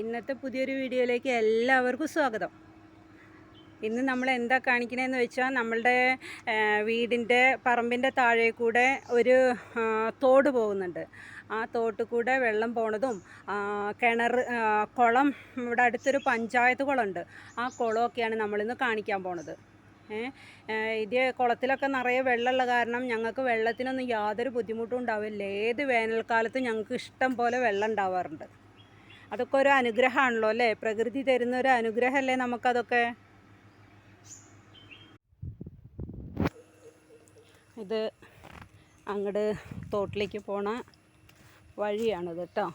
ഇന്നത്തെ പുതിയൊരു വീഡിയോയിലേക്ക് എല്ലാവർക്കും സ്വാഗതം. ഇന്ന് നമ്മൾ എന്താ കാണിക്കണതെന്ന് വെച്ചാൽ നമ്മളുടെ വീടിന്റെ പറമ്പിന്റെ താഴെ കൂടെ ഒരു തോട് പോകുന്നുണ്ട്. ആ തോട്ടിൽ കൂടെ വെള്ളം പോണതും കിണർ കുളം ഇവിടെ അടുത്തൊരു പഞ്ചായത്ത് കുളമുണ്ട്. ആ കുളമൊക്കെയാണ് നമ്മളിന്ന് കാണിക്കാൻ പോണത്. ഇത് കുളത്തിലൊക്കെ നിറയെ വെള്ളമുള്ള കാരണം ഞങ്ങൾക്ക് വെള്ളത്തിനൊന്നും യാതൊരു ബുദ്ധിമുട്ടും ഉണ്ടാവില്ല. ഏത് വേനൽക്കാലത്തും ഞങ്ങൾക്ക് ഇഷ്ടം പോലെ വെള്ളം ഉണ്ടാവാറുണ്ട്. അതൊക്കെ ഒരു അനുഗ്രഹമാണല്ലോ അല്ലേ? പ്രകൃതി തരുന്ന ഒരു അനുഗ്രഹമല്ലേ നമുക്കതൊക്കെ? ഇത് അങ്ങോട്ട് തോട്ടിലേക്ക് പോണ വഴിയാണിത് കേട്ടോ.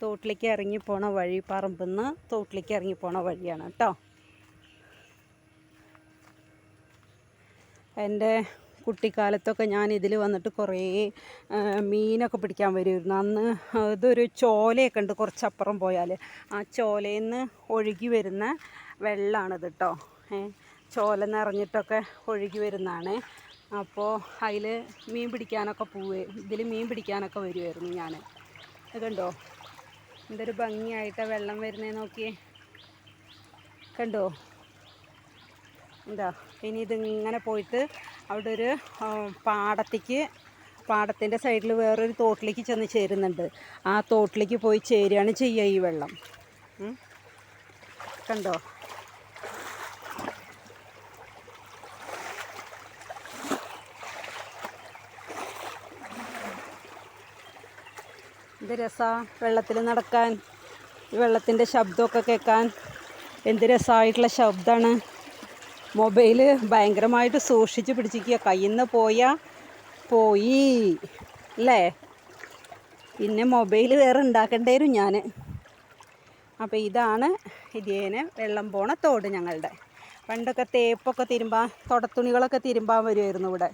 തോട്ടിലേക്ക് ഇറങ്ങി പോണ വഴി പറമ്പിൽ നിന്ന് തോട്ടിലേക്ക് ഇറങ്ങി പോണ വഴിയാണ് കേട്ടോ. എന്റെ കുട്ടിക്കാലത്തൊക്കെ ഞാൻ ഇതിൽ വന്നിട്ട് കുറേ മീനൊക്കെ പിടിക്കാൻ വരുമായിരുന്നു. അന്ന് ഇതൊരു ചോലയൊക്കെ ഉണ്ട് കുറച്ചപ്പുറം പോയാൽ. ആ ചോലയിൽ നിന്ന് ഒഴുകി വരുന്ന വെള്ളമാണിത് കേട്ടോ ചോല നിറഞ്ഞിട്ടൊക്കെ ഒഴുകി വരുന്നതാണ്. അപ്പോൾ അതിൽ മീൻ പിടിക്കാനൊക്കെ പോവേ ഇതിൽ മീൻ പിടിക്കാനൊക്കെ വരുമായിരുന്നു ഞാൻ. കണ്ടോ? എന്തൊരു ഭംഗിയായിട്ട് വെള്ളം വരുന്നേ നോക്കിയേ. കണ്ടോ? എന്താ ഇനി ഇതിങ്ങനെ പോയിട്ട് അവിടെ ഒരു പാടത്തേക്ക് പാടത്തിന്റെ സൈഡിൽ വേറൊരു തോട്ടിലേക്ക് ചെന്ന് ചേരുന്നുണ്ട്. ആ തോട്ടിലേക്ക് പോയി ചേരുകയാണ് ചെയ്യുക ഈ വെള്ളം. കണ്ടോ? എന്ത് രസാ വെള്ളത്തിൽ നടക്കാൻ. ഈ വെള്ളത്തിന്റെ ശബ്ദമൊക്കെ കേൾക്കാൻ. എന്ത് രസമായിട്ടുള്ള ശബ്ദമാണ്. മൊബൈൽ ഭയങ്കരമായിട്ട് സൂക്ഷിച്ച് പിടിച്ചിരിക്കുക. കയ്യിൽ നിന്ന് പോയാൽ പോയി. അല്ലേ? പിന്നെ മൊബൈൽ വേറെ ഉണ്ടാക്കേണ്ടി ഞാൻ അപ്പോൾ ഇതാണ് ഇതേനെ വെള്ളം പോണ തോട് ഞങ്ങളുടെ. പണ്ടൊക്കെ തേപ്പൊക്കെ തിരുമ്പാൻ തുടത്തുണികളൊക്കെ തിരുമ്പാൻ വരുമായിരുന്നു ഇവിടെ.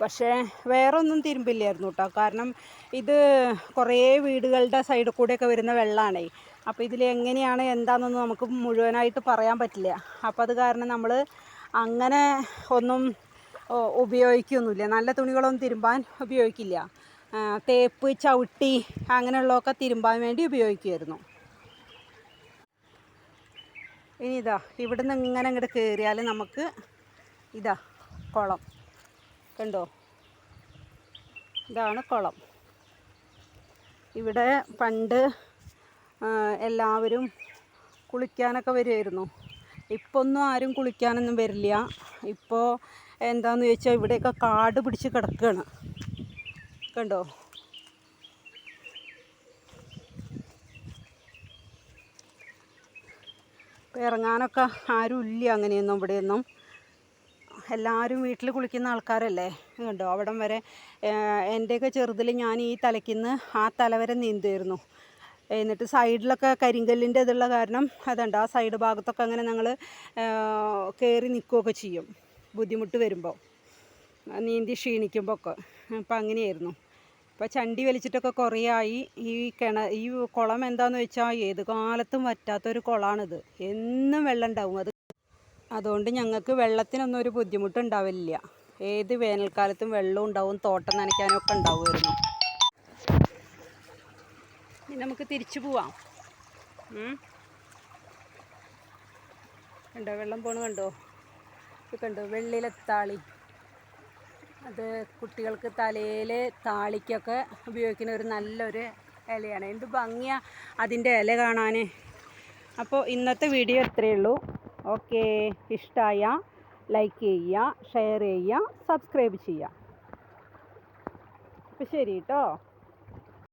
പക്ഷേ വേറെ ഒന്നും തിരുമ്പില്ലായിരുന്നു കേട്ടോ. കാരണം ഇത് കുറേ വീടുകളുടെ സൈഡിൽ കൂടെയൊക്കെ വരുന്ന വെള്ളമാണേ അപ്പോൾ ഇതിൽ എങ്ങനെയാണ് എന്താണെന്നൊന്നും നമുക്ക് മുഴുവനായിട്ട് പറയാൻ പറ്റില്ല. അപ്പോൾ അത് കാരണം നമ്മൾ അങ്ങനെ ഒന്നും ഉപയോഗിക്കൊന്നുമില്ല. നല്ല തുണികളൊന്നും തിരുമ്പാൻ ഉപയോഗിക്കില്ല. തേപ്പ് ചവിട്ടി അങ്ങനെയുള്ളതൊക്കെ തിരുമ്പാൻ വേണ്ടി ഉപയോഗിക്കുമായിരുന്നു ഇനി ഇതാ ഇവിടുന്ന് ഇങ്ങനെ അങ്ങോട്ട് കയറിയാൽ നമുക്ക് ഇതാ കുളം. കണ്ടോ? ഇതാണ് കുളം. ഇവിടെ പണ്ട് എല്ലാവരും കുളിക്കാനൊക്കെ വരുമായിരുന്നു ഇപ്പോൾ ഒന്നും ആരും കുളിക്കാനൊന്നും വരില്ല. ഇപ്പോൾ എന്താന്ന് ചോദിച്ചാൽ ഇവിടെയൊക്കെ കാട് പിടിച്ച് കിടക്കുകയാണ് കണ്ടോ? ഇറങ്ങാനൊക്കെ ആരും ഇല്ല അങ്ങനെയൊന്നും ഇവിടെയൊന്നും. എല്ലാവരും വീട്ടിൽ കുളിക്കുന്ന ആൾക്കാരല്ലേ? കണ്ടോ? അവിടം വരെ എന്റെയൊക്കെ ചെറുതിൽ ഞാൻ ഈ തലയ്ക്കുന്ന് ആ തല വരെ നീന്തുമായിരുന്നു എന്നിട്ട് സൈഡിലൊക്കെ കരിങ്കല്ലിന്റെ ഇതുള്ള കാരണം അതുണ്ട്. ആ സൈഡ് ഭാഗത്തൊക്കെ അങ്ങനെ ഞങ്ങൾ കയറി നിൽക്കുകയൊക്കെ ചെയ്യും ബുദ്ധിമുട്ട് വരുമ്പോൾ നീന്തി ക്ഷീണിക്കുമ്പോൾ ഒക്കെ അപ്പം അങ്ങനെയായിരുന്നു. ഇപ്പോൾ ചണ്ടി വലിച്ചിട്ടൊക്കെ കുറേ ആയി. ഈ കിണ ഈ കുളം എന്താണെന്ന് വെച്ചാൽ ഏത് കാലത്തും വറ്റാത്തൊരു കുളമാണിത് എന്നും വെള്ളം ഉണ്ടാവും. അത് അതുകൊണ്ട് ഞങ്ങൾക്ക് വെള്ളത്തിനൊന്നും ഒരു ബുദ്ധിമുട്ടുണ്ടാവില്ല. ഏത് വേനൽക്കാലത്തും വെള്ളം ഉണ്ടാവും തോട്ടം നനയ്ക്കാനും ഒക്കെ ഉണ്ടാവുമായിരുന്നു. ഇനി നമുക്ക് തിരിച്ചു പോവാം. കണ്ടോ വെള്ളം പോണ കണ്ടോ? ഇത് കണ്ടോ വെള്ളിയിലെത്താളി അത് കുട്ടികൾക്ക് തലയിൽ താളിക്കൊക്കെ ഉപയോഗിക്കുന്ന ഒരു നല്ലൊരു ഇലയാണ്. എന്ത് ഭംഗിയാണ് അതിന്റെ ഇല കാണാൻ അപ്പോൾ ഇന്നത്തെ വീഡിയോ ഇത്രയേ ഉള്ളൂ. ഓക്കെ. ഇഷ്ടമായ ലൈക്ക് ചെയ്യുക ഷെയർ ചെയ്യുക സബ്സ്ക്രൈബ് ചെയ്യുക അപ്പോൾ ശരി കേട്ടോ